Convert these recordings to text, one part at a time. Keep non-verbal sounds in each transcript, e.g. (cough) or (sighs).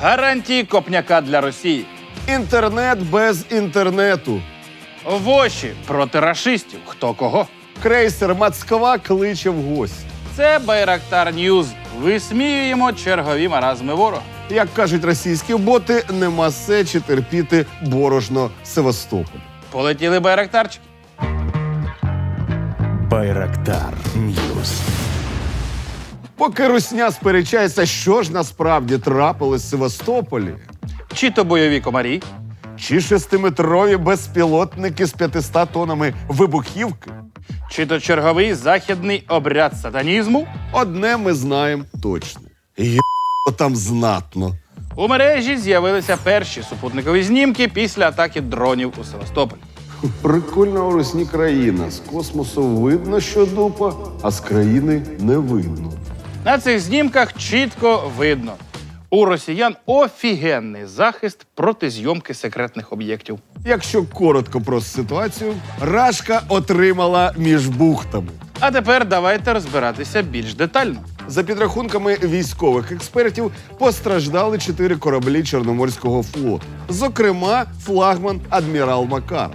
Гарантії копняка для Росії. Інтернет без інтернету. Воші проти рашистів. Хто кого? Крейсер Москва кличе в гості. Це Байрактар Ньюз. Висміюємо чергові маразми ворога. Як кажуть російські боти, нема сечі терпіти борошно Севастополь. Полетіли байрактарчики. Байрактар Ньюс. Поки русня сперечається, що ж насправді трапилось в Севастополі, Чи то бойові комарі, чи шестиметрові безпілотники з 500 тонами вибухівки, чи то черговий західний обряд сатанізму. одне ми знаємо точно. Є там знатно. У мережі з'явилися перші супутникові знімки після атаки дронів у Севастополь. Прикольна у русні країна. З космосу видно, що дупа, а з країни не видно. На цих знімках чітко видно. У росіян офігенний захист проти зйомки секретних об'єктів. Якщо коротко про ситуацію, Рашка отримала між бухтами. А тепер давайте розбиратися більш детально. За підрахунками військових експертів, постраждали чотири кораблі Чорноморського флоту, зокрема, флагман адмірал Макар.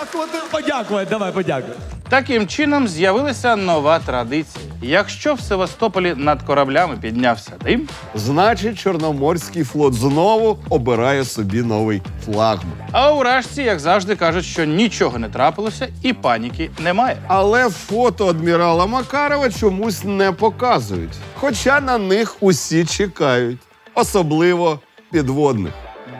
Подякувати, подякувати, давай подякуй. Таким чином з'явилася нова традиція. Якщо в Севастополі над кораблями піднявся дим, Значить, Чорноморський флот знову обирає собі новий флагман. а у Рашці, як завжди, кажуть, що нічого не трапилося і паніки немає. Але фото адмірала Макарова чомусь не показують. Хоча на них усі чекають, особливо підводних.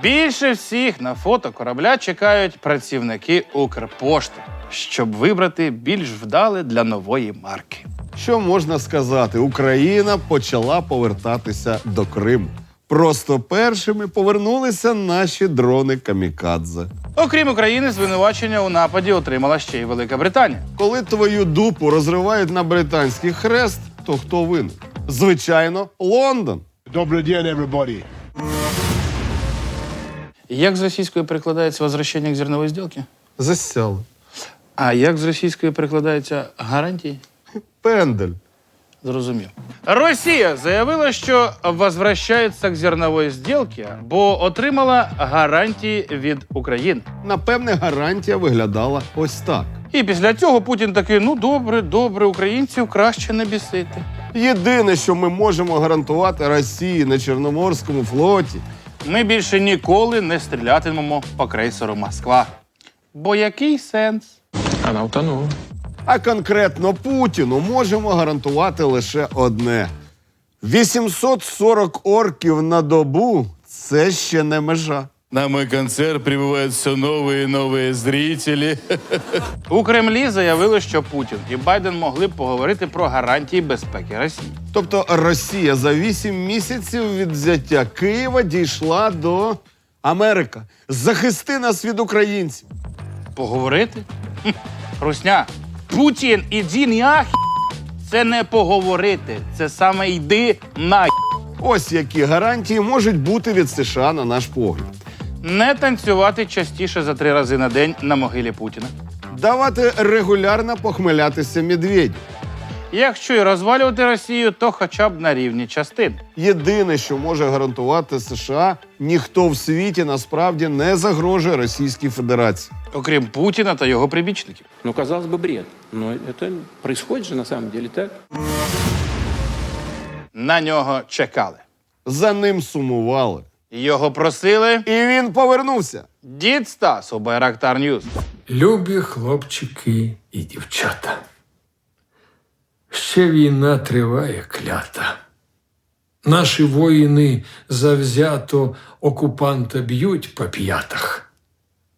Більше всіх на фото корабля чекають працівники Укрпошти, щоб вибрати більш вдале для нової марки. Що можна сказати? Україна почала повертатися до Криму. Просто першими повернулися наші дрони Камікадзе. Окрім України, звинувачення у нападі отримала ще й Велика Британія. Коли твою дупу розривають на британський хрест, то хто винен? Звичайно, Лондон. Добрый день, everybody. Як з російської перекладається возвращення к зернової зділки? Засяли. А як з російської перекладається гарантії? Пендель. Зрозумів. Росія заявила, що возвращається к зернової зділки, бо отримала гарантії від України. Напевне, гарантія виглядала ось так. І після цього Путін такий: ну добре, добре, українців краще не бісити. Єдине, що ми можемо гарантувати Росії на Чорноморському флоті, Ми більше ніколи не стрілятимемо по крейсеру Москва. Бо який сенс? Вона утонула. а конкретно Путіну можемо гарантувати лише одне: 840 орків на добу це ще не межа. На мой концерт прибывают все новые и новые зрители. У Кремлі заявили, що Путін і Байден могли б поговорити про гарантії безпеки Росії. Тобто Росія за 8 місяців від взяття Києва дійшла до Америка. Захисти нас від українців. Поговорити? Хм, Русня, Путін, іди нахі. Це не поговорити, це саме йди на. Ось які гарантії можуть бути від США на наш погляд. Не танцювати частіше за три рази на день на могилі Путіна. Давати регулярно похмелятися медведю. Якщо і розвалювати Росію, то хоча б на рівні частин. Єдине, що може гарантувати США, ніхто в світі насправді не загрожує Російській Федерації. Окрім Путіна та його прибічників. Ну, казалось бы, бред. Это происходит же на самом деле так. На нього чекали. За ним сумували. Його просили. І він повернувся. Дід Стас у Байрактар Ньюз. Любі хлопчики і дівчата. Ще війна триває клята. Наші воїни завзято окупанта б'ють по п'ятах,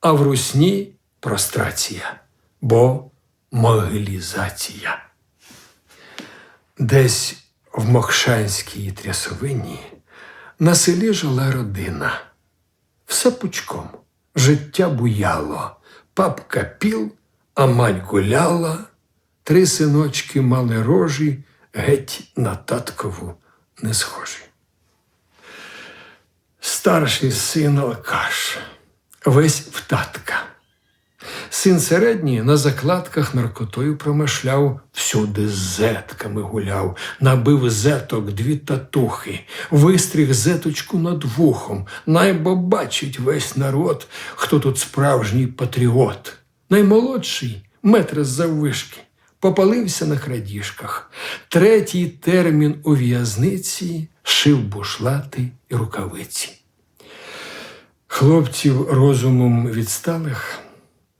а в русні прострація, бо могилізація. Десь в Мокшанській трясовині на селі жила родина. Все пучком. Життя буяло, папка піл, а мать гуляла, три синочки мали рожі, геть на таткову не схожі. Старший син алкаш, весь в татка. Син середній на закладках наркотою промишляв, Всюди з зетками гуляв, набив зеток дві татухи, вистріг зеточку над вухом. Найбо бачить весь народ, хто тут справжній патріот. Наймолодший метр з заввишки, попалився на крадіжках. Третій термін у в'язниці шив бушлати і рукавиці. Хлопців розумом відсталих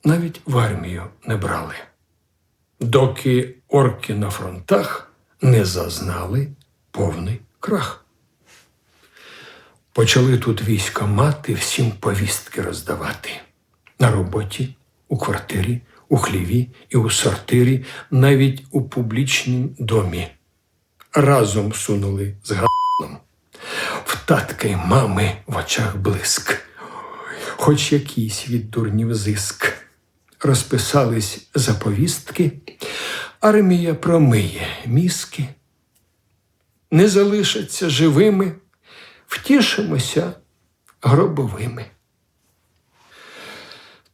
навіть в армію не брали, доки орки на фронтах не зазнали повний крах. Почали тут війська мати всім повістки роздавати на роботі, у квартирі, у хліві і у сортирі, навіть у публічнім домі. Разом сунули з ганом. В татка й мами в очах блиск, хоч якийсь від дурнів зиск. Розписались заповістки, армія промиє мізки, не залишаться живими, втішимося гробовими.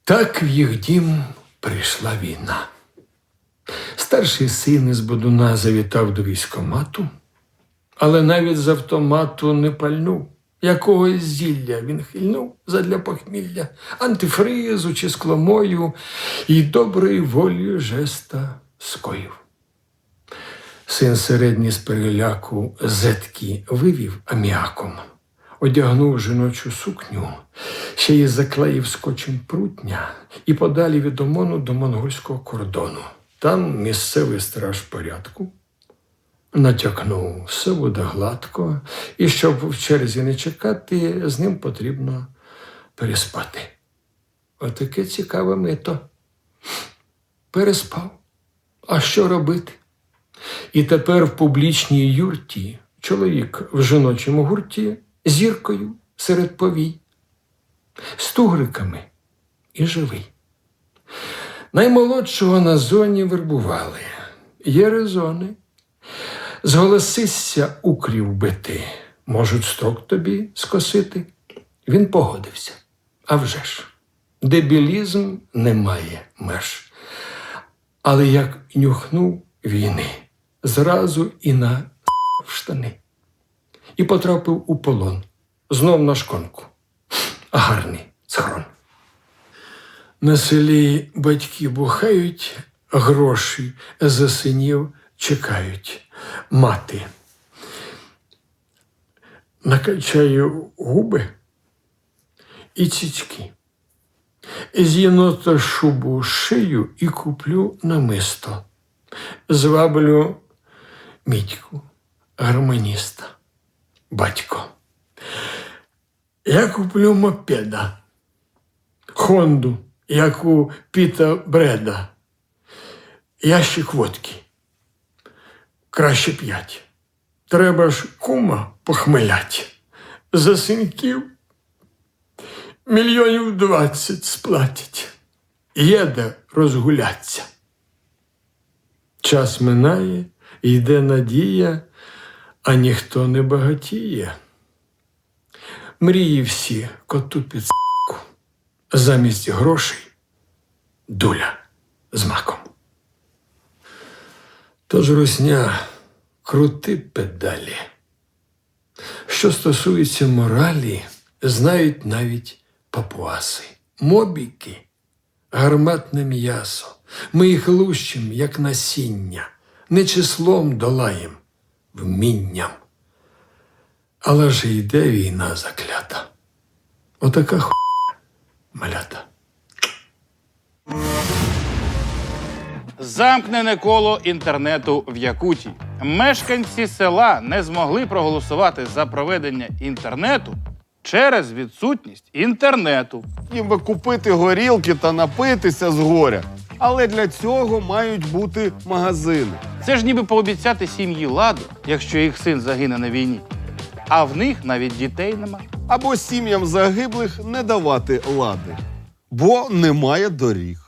Так в їх дім прийшла війна. Старший син із Бодуна завітав до військомату, але навіть з автомату не пальнув. Якогось зілля він хильнув задля похмілля, антифризу чи скломою і доброї волі жеста скоїв. Син середній з переляку зетки вивів аміаком, одягнув жіночу сукню, ще й заклеїв скотчем прутня і подалі від ОМОНу до монгольського кордону. Там місцевий страж порядку натякнув, все буде гладко, і щоб в черзі не чекати, з ним потрібно переспати. Отаке цікаве мито. Переспав. А що робити? І тепер в публічній юрті чоловік в жіночому гурті зіркою серед повій, з тугриками і живий. Наймолодшого на зоні вербували. Є резони. Зголосися укрів бити, можуть строк тобі скосити. Він погодився. А вже ж, дебілізм не має меж. Але як нюхнув війни, зразу і на штани. І потрапив у полон, знов на шконку. Гарний схрон. На селі батьки бухають, гроші за синів чекають. Мати. Накачаю губи і цічки. З єнота шубу шию і куплю намисто. Зваблю мітьку, гармоніста, батько. Я куплю мопеда, Хонду, як у Піта Бреда, ящик водки. Краще п'ять. Треба ж кума похмелять. За синків мільйонів двадцять сплатять. Єде розгуляться. Час минає, йде надія, а ніхто не багатіє. Мрії всі коту під с**ку. Замість грошей дуля з маком. Тож русня крути педалі. Що стосується моралі, знають навіть папуаси, мобіки, гарматне м'ясо. Ми їх лущим, як насіння, не числом долаєм, вмінням. Але ж йде війна заклята. Отака ху малята. Замкнене коло інтернету в Якутії. Мешканці села не змогли проголосувати за проведення інтернету через відсутність інтернету. Їм би купити горілки та напитися з горя. Але для цього мають бути магазини. Це ж ніби пообіцяти сім'ї ладу, якщо їх син загине на війні. А в них навіть дітей нема. Або сім'ям загиблих не давати лади, бо немає доріг.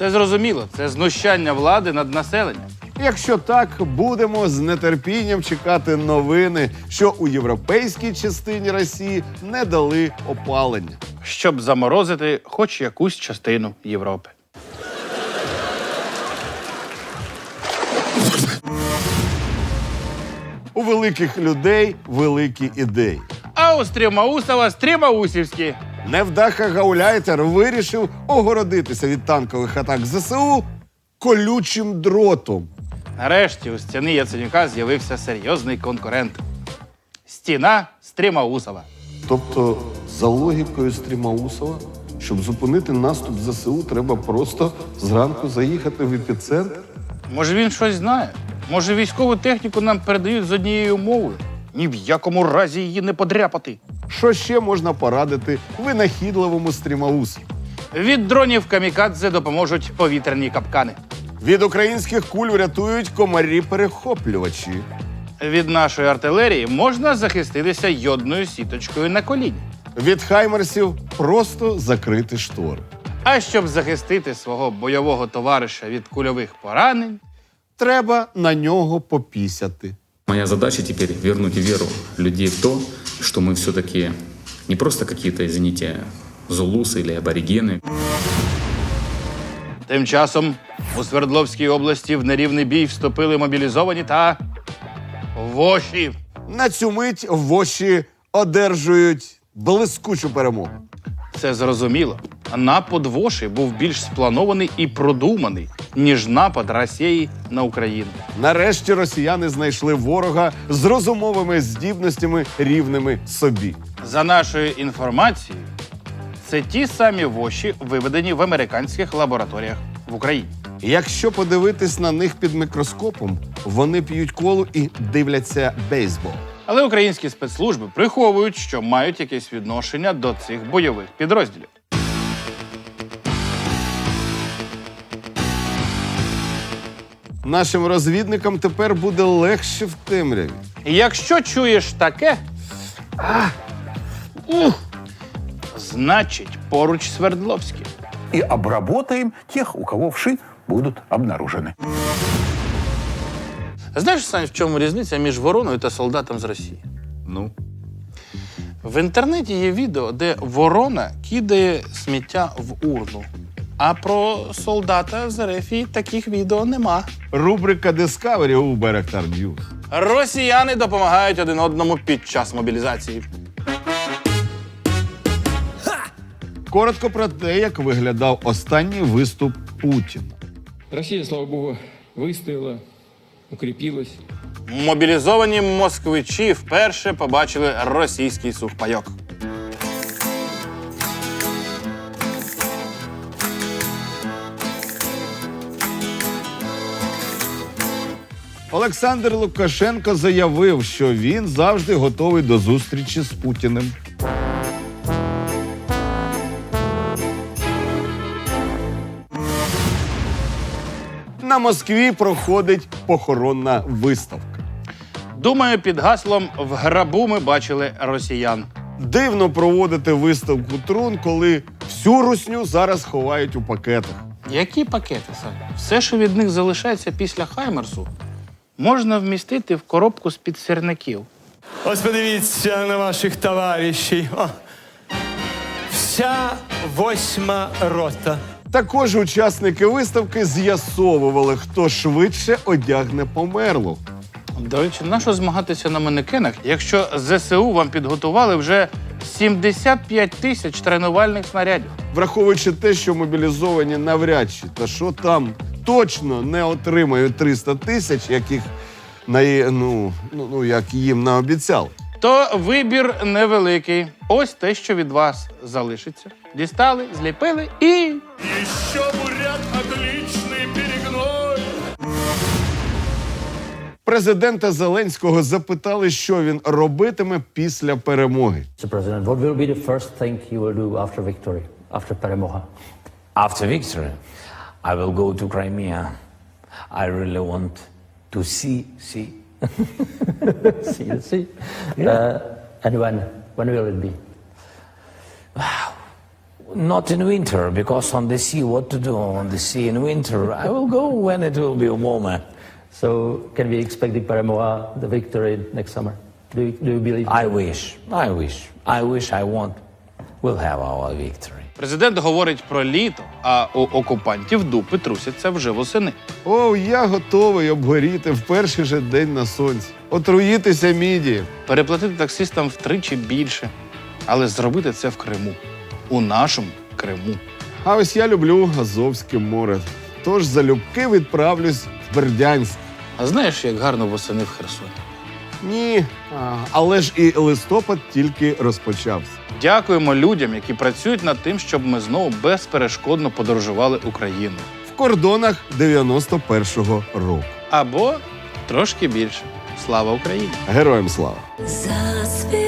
Це зрозуміло, це знущання влади над населенням. Якщо так, будемо з нетерпінням чекати новини, що у європейській частині Росії не дали опалення. Щоб заморозити хоч якусь частину Європи. У великих людей великі ідеї. А у стрімаусова стрімаусівські. Невдаха гауляйтер вирішив огородитися від танкових атак ЗСУ колючим дротом. Нарешті у стіни Яценюка з'явився серйозний конкурент. Стіна Стрімаусова. Тобто, за логікою Стрімаусова, щоб зупинити наступ ЗСУ, треба просто зранку заїхати в епіцентр. Може, він щось знає? Може, військову техніку нам передають з однією мовою? Ні в якому разі її не подряпати. Що ще можна порадити винахідливому стрімаусу? Від дронів камікадзе допоможуть повітряні капкани. Від українських куль врятують комарі-перехоплювачі. Від нашої артилерії можна захиститися йодною сіточкою на коліні. Від хаймерсів просто закрити штори. А щоб захистити свого бойового товариша від кульових поранень, Треба на нього попісяти. Моя задача теперь вернуть веру людей в то, что мы все-таки не просто какие-то, извините, зулусы или аборигены. тим часом у Свердловській області в нерівний бій вступили мобілізовані та воші. На цю мить воші одержують блискучу перемогу. Це зрозуміло. Напад воші був більш спланований і продуманий, ніж напад Росії на Україну. Нарешті росіяни знайшли ворога з розумовими здібностями рівними собі. За нашою інформацією, це ті самі воші, виведені в американських лабораторіях в Україні. Якщо подивитись на них під мікроскопом, вони п'ють колу і дивляться бейсбол. Але українські спецслужби приховують, що мають якесь відношення до цих бойових підрозділів. Нашим розвідникам тепер буде легше в темряві. Якщо чуєш таке, а, ух, значить поруч Свердловський. и обработаем тех, у кого вши будут обнаружены. Знаєш, Сань, в чому різниця між вороною та солдатом з Росії? Ну, В інтернеті є відео, де ворона кидає сміття в урну. А про солдата з Рефії таких відео нема. рубрика Discovery у Беректар News. Росіяни допомагають один одному під час мобілізації. Коротко про те, як виглядав останній виступ Путіна. Россия, слава богу, выстояла, укрепилась. Мобілізовані москвичі вперше побачили російський сухпайок. Олександр Лукашенко заявив, що він завжди готовий до зустрічі з Путіним. На Москві проходить похоронна виставка. Думаю, під гаслом в грабу ми бачили росіян. Дивно проводити виставку трун, коли всю русню зараз ховають у пакетах. Які пакети, Сань? Все, що від них залишається після Хаймерсу, можна вмістити в коробку з-під сірників. Ось подивіться на ваших товаришів. О. Вся восьма рота. Також учасники виставки з'ясовували, хто швидше одягне померлу. До речі, нащо змагатися на манекенах, якщо ЗСУ вам підготували вже 75 тисяч тренувальних снарядів? Враховуючи те, що мобілізовані навряд чи, та що там точно не отримають 300 тисяч, яких на ну, ну, ну як їм наобіцяли. То вибір невеликий. Ось те, що від вас залишиться. Дістали, зліпили і. Президента Зеленського запитали, що він робитиме після перемоги. President, what will be the first thing you will do after victory, after Peremoja? After victory, I will go to Crimea. I really want to see, see. (laughs) see, see. Uh, and when? When will it be? (sighs) Not in winter, because on the sea, what to do on the sea in winter? I will go when it will be warmer. So, can we expect the Peremoja, the victory next summer? Do you, do you believe? I wish, I wish, I wish, I want. We'll have our victory. Президент говорить про літо, а у окупантів дупи трусяться вже восени. О, я готовий обгоріти в перший же день на сонці, отруїтися міді. Переплатити таксистам втричі більше, але зробити це в Криму. У нашому Криму. А ось я люблю Азовське море. Тож залюбки відправлюсь в Бердянськ. А знаєш, як гарно восени в Херсоні? Ні, а, але ж і листопад тільки розпочався. Дякуємо людям, які працюють над тим, щоб ми знову безперешкодно подорожували Україну В кордонах 91-го року. Або трошки більше. Слава Україні! Героям слава! Заспівай